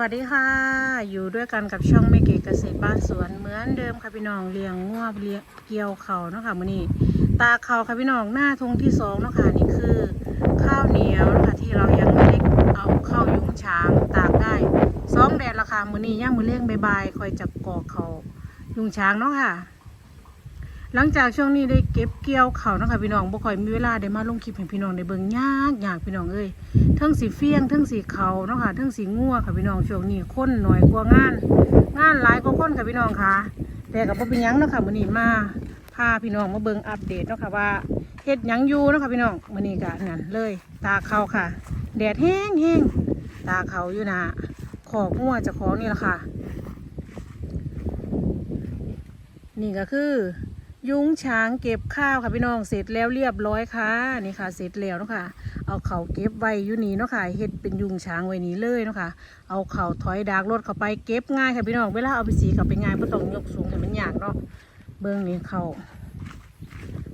วัสดีค่ะ อยู่ด้วยกันกับช่องเม่เกเกษตรบ้านสวนเหมือนเดิมค่ะพี่น้องเลี้ยงงวบเลี้ยงเกี่ยวเขาเนาะค่ะมื้อนี้ตาเขาค่ะพี่น้องหน้าทงที่สองเนาะค่ะนี่คือ ข้าวเหนียวนะคะที่เรายังไม่ได้เอาเข้ายุ้งช้างตากได้สองแดดละค่ะมื้อนี้ย่างมื้อเลี้ยงบายๆคอยจับกอกเขายุ้งช้างเนาะค่ะ หลังจากช่วงนี้ได้เก็บเกี่ยวเขานะคะพี่น้องบ่ค่อยมีเวลาได้มาลงคลิปให้พี่น้องได้เบิ่งยากยากพี่น้องเอ้ยเทั้งสีเฟี้ยงเทั้งสีเขาเนาะค่ะเทั้งสีงัวค่ะพี่น้องช่วงนี้คนหน่อยกว่างาน งานหลายกว่าคนค่ะพี่น้องค่ะ แต่กับบ่เป็นยังเนาะค่ะมื้อนี้มาพาพี่น้องมาเบิ่งอัปเดตเนาะค่ะว่าเฮ็ดหยังอยู่เนาะค่ะพี่น้องมื้อนี้ก็นั่นเลย ตาเขาค่ะ แดดแห้งแห้งตาเขาอยู่นะขอกงัวเจะของนี่แหละค่ะ นี่ก็คือ ยุ้งช้างเก็บข้าวค่ะพี่น้องเสร็จแล้วเรียบร้อยค่ะนี่ค่ะ เสร็จแล้วเนาะค่ะ เอาเขาเก็บไว้อยู่นี่เนาะค่ะเฮ็ดเป็นยุงช้างไว้นี้เลยเนาะค่ะ เอาเขาถอยดากรถเข้าไปเก็บง่ายค่ะพี่น้องเวลาเอาไปสีกลับไปง่ายไม่ต้องยกสูงให้มันยากเนาะเบื้องนี้เขา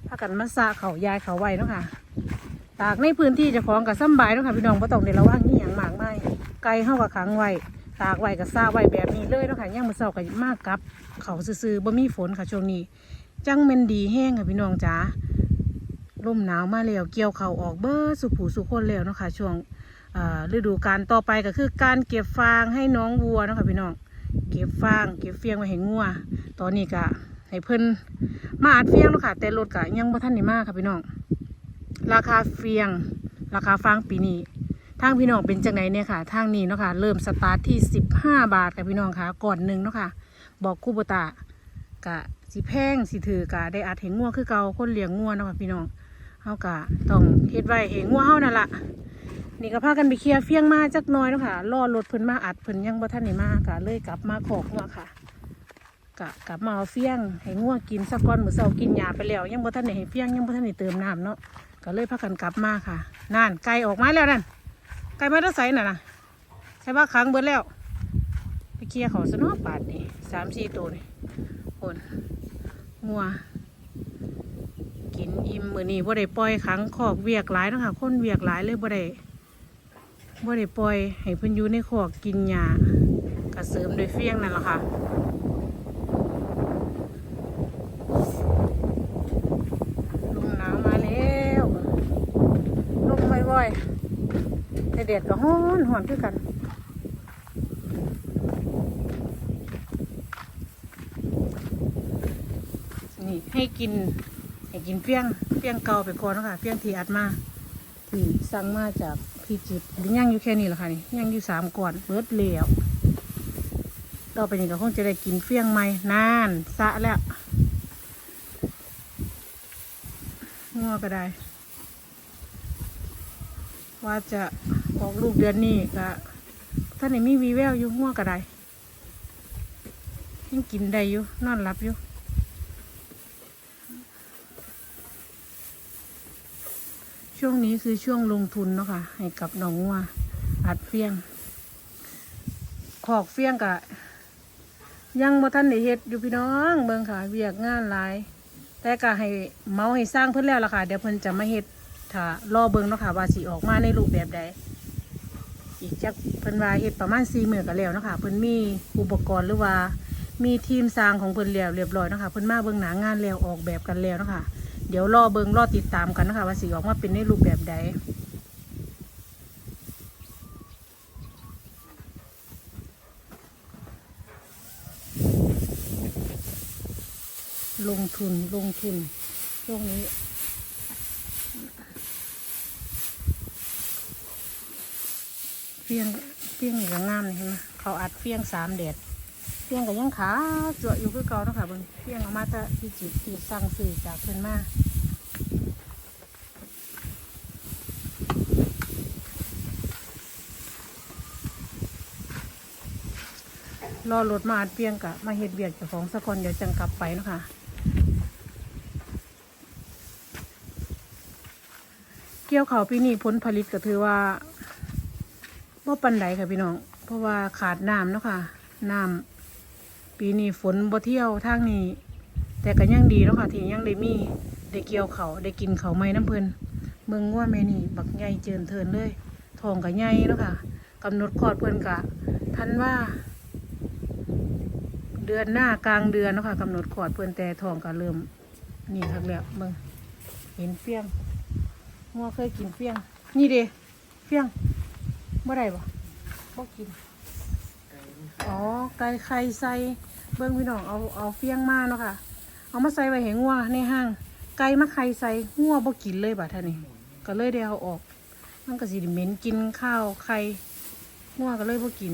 พากันมาสะเขายายเขาไว้เนาะค่ะ ตากในพื้นที่จะของกับซ้ำบายเนาะค่ะพี่น้องไม่ต้องเดี๋ยวระวังนี่อย่างมากมายไก่เข้ากับขังไว้ตากไว้กับซาไว้แบบนี้เลยเนาะค่ะย่างมือเสากับมากกับ เขาซื่อๆบ่มีฝนค่ะช่วงนี้ จังเมนดีแห้งค่ะพี่น้องจ๋าลมหนาวมาแล้วเกี่ยวเขาออกเบอร์สุผูสุคนแล้วเนาะค่ะช่วงฤดูการต่อไปก็คือการเก็บฟางให้น้องวัวนะคะพี่น้อง เก็บฟาง เก็บเฟียงไว้ให้งัว ตอนนี้ก็ให้เพิ่นมาอัดเฟียงเนาะค่ะ แต่รถก็ยังบ่ทันได้มากค่ะพี่น้อง ราคาเฟียง ราคาฟางปีนี้ ทางพี่น้องเป็นจังไหนเนี่ยค่ะ ทางนี้เนาะค่ะ เริ่มสตาร์ทที่ 15 บาทค่ะพี่น้องค่ะ ก่อนหนึ่งเนาะค่ะ บอกคู่บตากะ สิแพงสิถือกะได้อัดเห็นงัวคือเกาคนเลี้ยงงัวเนาะคะพี่น้องเฮากะต้องเฮ็ดไว้เห็นงัวเฮานั่นละนี่ก็พากันไปเคลียร์เฟียงมาจักน้อยเนาะค่ะรอรถเพิ่นมาอัดเพิ่นยังบ่ทันได้มากะเลยกลับมาขอกงัวค่ะกะกลับมาเอาเฟียงให้งัวกินสักก้อนมื้อเช้ากินหญ้าไปแล้ว ยังบ่ทันได้ให้เฟียงยังบ่ทันได้เติมน้ำเนาะก็เลยพากันกลับมาค่ะนั่นไก่ออกมาแล้วนั่นไก่มาได้ใส่น่ะนะใส่ว่าค้างเบิดแล้วไปเคลียร์เขาซะเนาะปาดนี่สามสี่ตัวนี่คน งัว กินอิ่มมือนี้บ่ได้ปล่อยขังคอกเวียกหลายนะคะคนเวียกหลายเลยบ่ได้บ่ได้ปล่อย ให้เพิ่นอยู่ในคอกกินหญ้ากระเสริมโดวยเฟี้ยงนั่นแหละค่ะลมหนาวมาแล้วลมว่อยๆแต่แดดก็ฮ้อนหอนคือกัน นี่ ให้กินให้กินเฟี้ยงเฟี้ยงเก่าไปก่อนเนาะคะเฟี้ยงที่อัดมาที่สั่งมาจากพี่จิตรย่างอยู่แค่นี้แหละค่ะนี่ย่างอยู่สามก่อนเบิดเหลวต่อไปนี้ก็คงจะได้กินเฟี้ยงใหม่นานสะแล้วงัวก็ได้ ว่าจะออกลูกเดือนนี้ก็ท่านไหนมีวีแววอยู่งัวก็ได้ยังกินได้อยู่นอนหลับอยู่ ช่วงนี้คือช่วงลงทุนเนาะค่ะ ให้กับน้องงัวอัดเฟียง ขอกเฟียงกะ ยังบ่ทันได้เฮ็ดอยู่พี่น้องเบิ่งค่ะ เวียกงานหลาย แต่ก็ให้เมาให้สร้างเพิ่นแล้วล่ะค่ะ เดี๋ยวเพิ่นจะมาเฮ็ดถ้ารอเบิ่งเนาะค่ะว่าสิออกมาในรูปแบบใดอีกจักเพิ่นว่าเฮ็ดประมาณ4มื้อก็แล้วเนาะค่ะเพิ่นมีอุปกรณ์หรือว่ามีทีมสร้างของเพิ่นแล้วเรียบร้อยเนาะค่ะเพิ่นมาเบิ่งหนางานแล้วออกแบบกันแล้วเนาะค่ะ เดี๋ยวรอเบิงรอติดตามกันนะคะว่าสีออกมาเป็นในรูปแบบใดลงทุนลงทุนช่วงนี้ เฟี้ยงเฟี้ยงอย่างงามเลยเห็นไหมเขาอัดเฟี้ยงสามแดด เฟี้ยงกับยังขาจาะอยู่คือเก่าเนาะค่ะเบิ่งเฟี้ยงเอามาแตะที่จิตที่สั่งซื้อจากเพิ่นมารอรถมาอัดเปียงกะมาเฮ็ดเบียกเจ้าของสะกอนเดี๋ยวจังกลับไปเนาะคะเกี่ยวเขาปีนี้ผลผลิตก็ถือว่าบ่ปันใดค่ะพี่น้อง เพราะว่าขาดน้ำเนาะค่ะ น้ำ ปีนี้ฝนบ่เที่ยวทางนี้ แต่ก็ยังดีเนาะค่ะที่ยังได้มีได้เกี่ยวเขาได้กินเขาไม้น้ำเพลินเมืองง่วแม่นี่ บักใหญ่เจินเทินเลยทองก็ใหญ่เนาะค่ะกำหนดคลอดเพิ่อนกะทันว่า เดือนหน้ากลางเดือนเนาะค่ะกำหนดคลอดเพิ่อนแต่ทองก็เริ่ม นี่ครับแล้วเบิ่งเห็นเฟี้ยงงัวเคยกินเฟี้ยง นี่เด้เฟี้ยงบ่อได้บ่บ่กิน อ๋อไก่ไข่ใส่ เบิ่งพี่น้องเอาเอาเฟี้ยงมาเนาะค่ะ เอามาใส่ไว้ให้งัวในห้าง ไก่มาไข่ใส่งัวบ่กินเลยบ่ท่านนี้ก็เลยได้เอาออก มันก็สิได้เหม็นกินข้าวไข่งัวก็เลยบ่กิน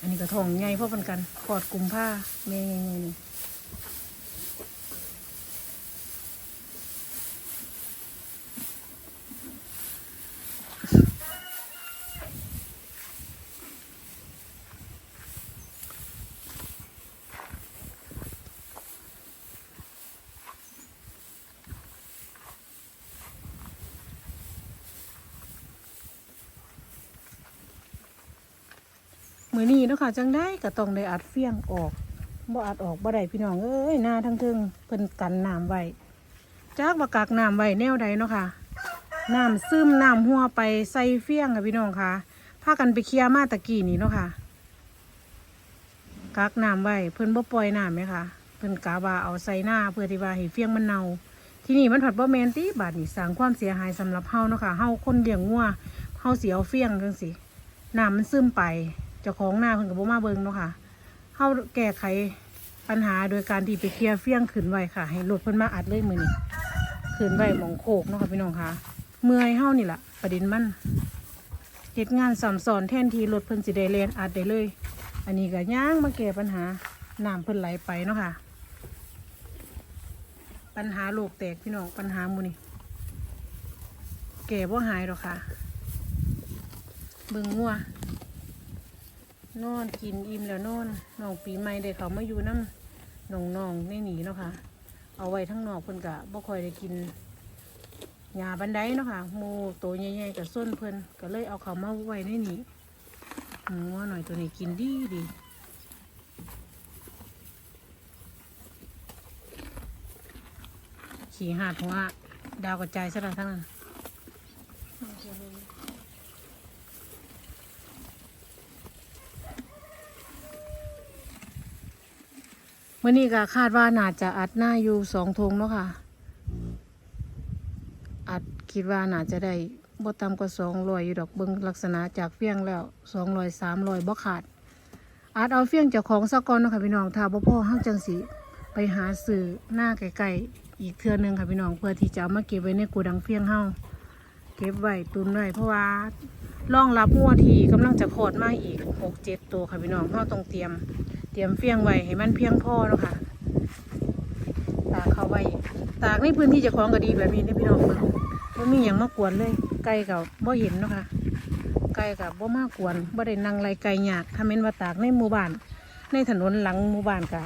อันนี้ก็ทองใหญ่พราะเป็นกันขอดกลุ่มผ้าแม่ใหญ่ๆนี่ มือนี้เนาะค่ะจังได้ก็ต้องได้อัดเฟี้ยงออกบ่อัดออกบ่ได้พี่น้องเอ้ยหน้าทั้งทึงเพิ่นกันน้ำไว้จากว่ากากน้ำไว้แนวใดเนาะค่ะน้ำซึมน้ำหัวไปใส่เฟี้ยงค่ะพี่น้องค่ะพากันไปเคลียร์มาตะกี้นี่เนาะค่ะกักน้ำไว้เพิ่นบ่ปล่อยน้ำไหมคะเพิ่นกาว่าเอาใส่หน้าเพื่อที่ว่าให้เฟี้ยงมันเน่าที่นี่มันผัดบ่แมนติบาดนี่สร้างความเสียหายสำหรับเฮาเนาะค่ะเฮาคนเลี้ยงงัวเฮาเสิเอาเฟี้ยงจังซี่น้ำมันซึมไป เจ้าของหน้าเพิ่นกับบ่มาเบิงเนาะค่ะเฮาแก้ไขปัญหาโดยการที่ไปเคลียร์เฟี้ยงขึ้นไว้ค่ะ ให้รถเพิ่นมาอัดเลยมือนี้ขึ้นไว้หมองโคกเนาะค่ะพี่น้องค่ะเมื่อยเฮานี่แหละประเด็นมันเฮ็ดงานซ้ำซ้อนแทนทีรถเพิ่นสิได้แล่นอัดได้เลย อันนี้ก็ย่างมาแก้ปัญหาน้ำเพิ่นไหลไปเนาะค่ะ ปัญหาโลกแตกพี่น้องปัญหามูนี่แก้บ่หายหรอกค่ะ เบิ่งงัว นอนกินอิ่มแล้วนอนน้องปีใหม่ได้เขามาอยู่น้ำน้องๆในหนีเนาะค่ะ เอาไว้ทั้งนอกเพิ่นกะบ่ค่อยได้กินหญ้าบันไดเนาะค่ะหมูโตวใหญ่ๆกับส้นเพิ่นก็เลยเอาเขามาไว้ในนี้หมูว่าหน่อยตัวนี้กินดีดีขี่หาดหัวดาวกระจายซะแล้วทั้งนั้น มื่อนี้ก็คาดว่าน่าจะอัดหน้าอยู่สองทงเนาะค่ะ อัดคิดว่าน่าจะได้บ่ต่ำกว่าสองรอยอยู่ดอกเบิงลักษณะจากเฟี้ยงแล้วสองรอยสามรอยบ่ขาด อัดเอาเฟี้ยงจากของสะกอนเนาะค่ะพี่น้องถ้าบ่พ่อห้างจังสีไปหาสื่อหน้าไกลๆอีกเทือหนึงค่ะพี่น้องเพื่อที่จะเอามาเก็บไว้ในกูดังเฟี้ยงเฮาเก็บไว้ตุนไว้เพราะว่ารองรับงัวที่กำลังจะคลอดมาอีกหกเจ็ดตัวค่ะพี่น้องเฮาต้องเตรียม รียมเฟี้ยงไว้ให้มันเพียงพอเนาะค่ะ ตากเขาไว้ ตากในพื้นที่จะคล้องก็ดีแบบนี้นี่พี่น้องเบิ่งบ่มีอย่างมากวนเลยไก่กับบ่เห็นเนาะค่ะไก่กับบ่มากวนบ่ได้นั่งไล่ไก่ยากถ้าแม่นว่าตากในหมู่บ้าน ในถนนหลังหมู่บ้านกะ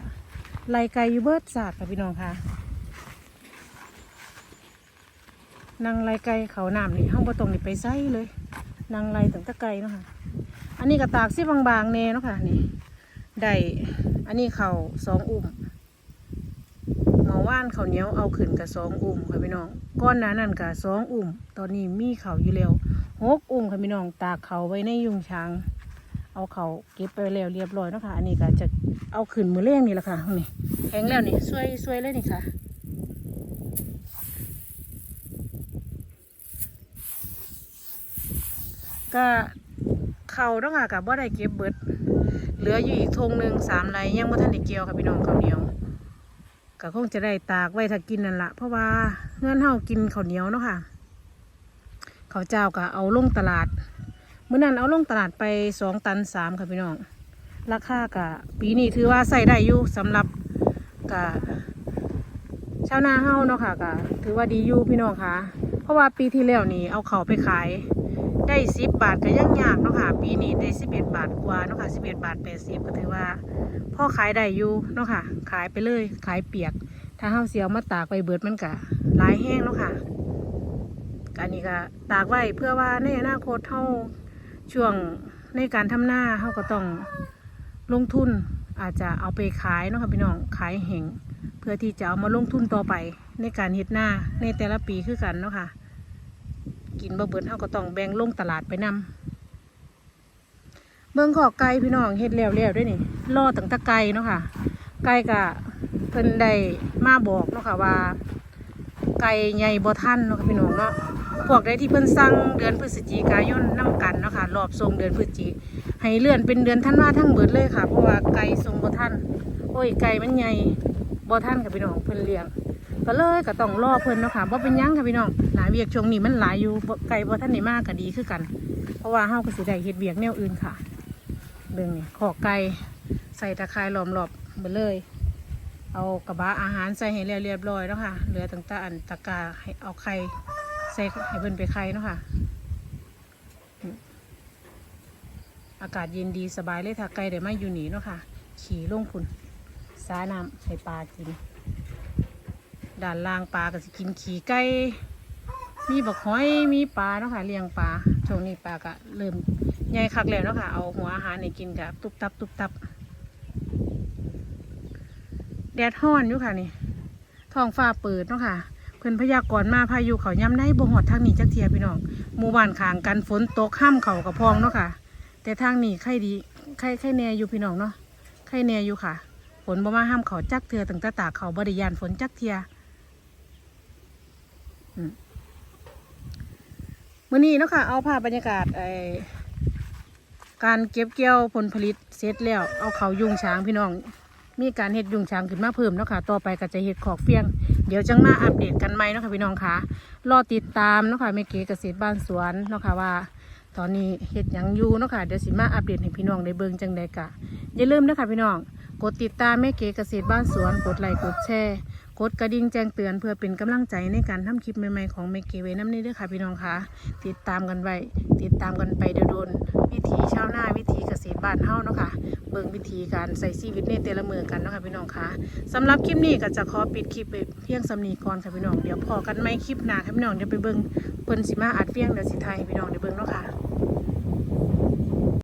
ไล่ไก่อยู่เบิดสาดค่ะพี่น้องค่ะนั่งไล่ไก่เขาน้ำนี่ห้องบ่ตรงนี่ไปไสเลยนั่งไล่ตั้งแต่ไก่เนาะค่ะ อันนี้ก็ตากสิบางๆแน่เนาะค่ะนี่ ได้อันนี้เขาสองอุ่มหมอว่านเขาเนี้ยวเอาขึ้นกับสองอุ่มค่ะพี่น้องก้อนหนานั่นกับสองอุ่ม ตอนนี้มีเขาอยู่แล้วหกอุ่มค่ะพี่น้องตากเขาไว้ในยุงช้าง เอาเขาเก็บไปแล้วเรียบร้อยเนาะคะอันนี้ก็จะเอาขึ้นมือเลี้ยงนี่แหละค่ะนี่แข็งแล้วนี่สวยสวยเลยนี่ค่ะก็เขาเนาะค่ะกับว่าได้เก็บเบิด เหลืออยู่อีกทงหนึ่งสามไรยังไม่ทันได้เกี่ยวค่ะพี่น้องข้าวเหนียวก็คงจะได้ตากไว้ถ้ากินนั่นละเพราะว่าเงื่อนเฮากินข้าวเหนียวเนาะค่ะข้าวเจ้าก็เอาลงตลาดเมื่อนั้นเอาลงตลาดไปสองตันสามค่ะพี่น้องราคากะปีนี้ถือว่าใส่ได้อยู่สำหรับกะชาวนาเฮาเนาะค่ะกะถือว่าดีอยู่พี่น้องค่ะ เพราะว่าปีที่แล้วนี่เอาเขาวไปขาย ได้สิบบาทก็ยังยากเนาะค่ะ ปีนี้ได้สิบเอ็ดบาทกว่าเนาะค่ะสิบเอ็ดบาทแปดสิบก็ถือว่าพ่อขายได้อยู่เนาะค่ะ ขายไปเลยขายเปียก ถ้าเฮาเสียวมาตากไปเบิดมันกะลายแห้งเนาะค่ะการนี้ก็ตากไว้เพื่อว่าในอนาคตเฮาช่วงในการทำหน้าเฮาก็ต้องลงทุนอาจจะเอาไปขายเนาะค่ะพี่น้องขายแห่งเพื่อที่จะเอามาลงทุนต่อไปในการเฮ็ดหน้าในแต่ละปีคือกันเนาะค่ะ กินบะเบิดเฮาก็ต้องแบ่งลงตลาดไปนเบิ่งขอไก่พี่น้องเฮ็ดแล้วแล้วด้วยนี่รอตั้งต่ไก่เนาะค่ะ ไก่กะเพิ่นได้มาบอกเนาะค่ะว่า ไก่ใหญ่บ่ทันเนาะค่ะพี่น้องเนาะพวกใดที่เพิ่นสั่งเดือนพฤศจิกายนนํกันเนาะค่ะรอบส่งเดือนพฤศจิให้เลื่อนเป็นเดือนธันว่าทั้งเบิดเลยค่ะ เพราะว่าไก่ส่งบ่ทันโอ้ยไก่มันใหญ่บ่ทันค่ะพี่น้องเพิ่นเลี้ยง ก็เลยก็ต้องรอเพิ่นเนาะค่ะบ่เป็นยังค่ะพี่น้องหลายเวียกช่วงนี้มันหลายอยู่ไก่บ่ทันได้มากก็ดีคือกัน เพราะว่าเฮาก็สิได้เฮ็ดเวียกแนวอื่นค่ะเบิ่งนี่ขอไก่ใส่ตะไคร้ล้อมรอบเบิดเลย เอากระบะอาหารใส่ให้แล้วเรียบร้อยแล้วค่ะเหลือตั้งแต่อันตะกาให้เอาไข่ใส่ให้เพิ่นไปไข่เนาะค่ะอืมอากาศเย็นดีสบายเลยถ้าไก่ได้มาอยู่นี่เนาะค่ะ ขี่ลงคุณสาน้ำให้ปลากิน ด้านล่างปลาก็สิกินขี่ไก่มีบักหอยมีปลาเนาะค่ะเลี้ยงปลาช่วงนี้ปลาก็เริ่มใหญ่คักแล้วเนาะค่ะเอาหัวอาหารให้กินกับตุบตับตุบตับแดดฮ้อนอยู่ค่ะนี่ท้องฟ้าเปิดเนาะค่ะเพิ่นพยากรณ์มาพายุเขาย่ำได้บ่หอดทางนี้จักเทียพี่น้องหมู่บ้านขางกันฝนตกห้ามเขากับพองเนาะค่ะ แต่ทางนี้ไข่ดีไข่ไข่แน่อยู่พี่น้องเนาะไข่แน่อยู่ค่ะฝนบ่มาห้ามเขาจักเทือตั้งแต่ตากเขาบริยานฝนจักเทีย มื่อนี้เนาะค่ะ เอาภาพบรรยากาศไอการเก็บเกี่ยวผลผลิตเสร็จแล้ว เอาเขายุงช้างพี่น้อง มีการเห็ดยุงช้างขึ้นมาเพิ่มเนาะค่ะ ต่อไปก็จะเห็ดขอกเฟียง เดี๋ยวจังมาอัปเดตกันไหมเนาะค่ะพี่น้องคะรอติดตามเนาะค่ะแม่เก๋เกษตรบ้านสวนเนาะค่ะว่า ตอนนี้เห็ดยังอยู่เนาะค่ะเดี๋ยวสิมาอัปเดตให้พี่น้องได้เบิ่งจังใดกะอย่าลืมนะคะพี่น้อง กดติดตามแม่เก๋เกษตรบ้านสวน กดไลค์กดแชร์ ดกระดิ่งแจ้งเตือนเพื่อเป็นกำลังใจในการทำคลิปใหม่ๆของแม่เก๋ไว้น้ำนี้ด้วยค่ะพี่น้องคะติดตามกันไว้ติดตามกันไปเดี๋ยวโดนวิถีชาวนาวิถีเกษตรบ้านเฮ้าเนาะค่ะเบิ่งวิธีการใส่ชีวิตในแต่ละมือกันเนาะค่ะพี่น้องคะสำหรับคลิปนี้ก็จะขอปิดคลิปเพียงสำนีก่อนค่ะพี่น้องเดี๋ยวพอกันไหมคลิปหนาค่ะพี่น้องเดี๋ยวไปเบิ่งเพิ่นสิมาอัดเฟียงเดี๋ยวสิไทยพี่น้องได้เบิ่งเนาะค่ะ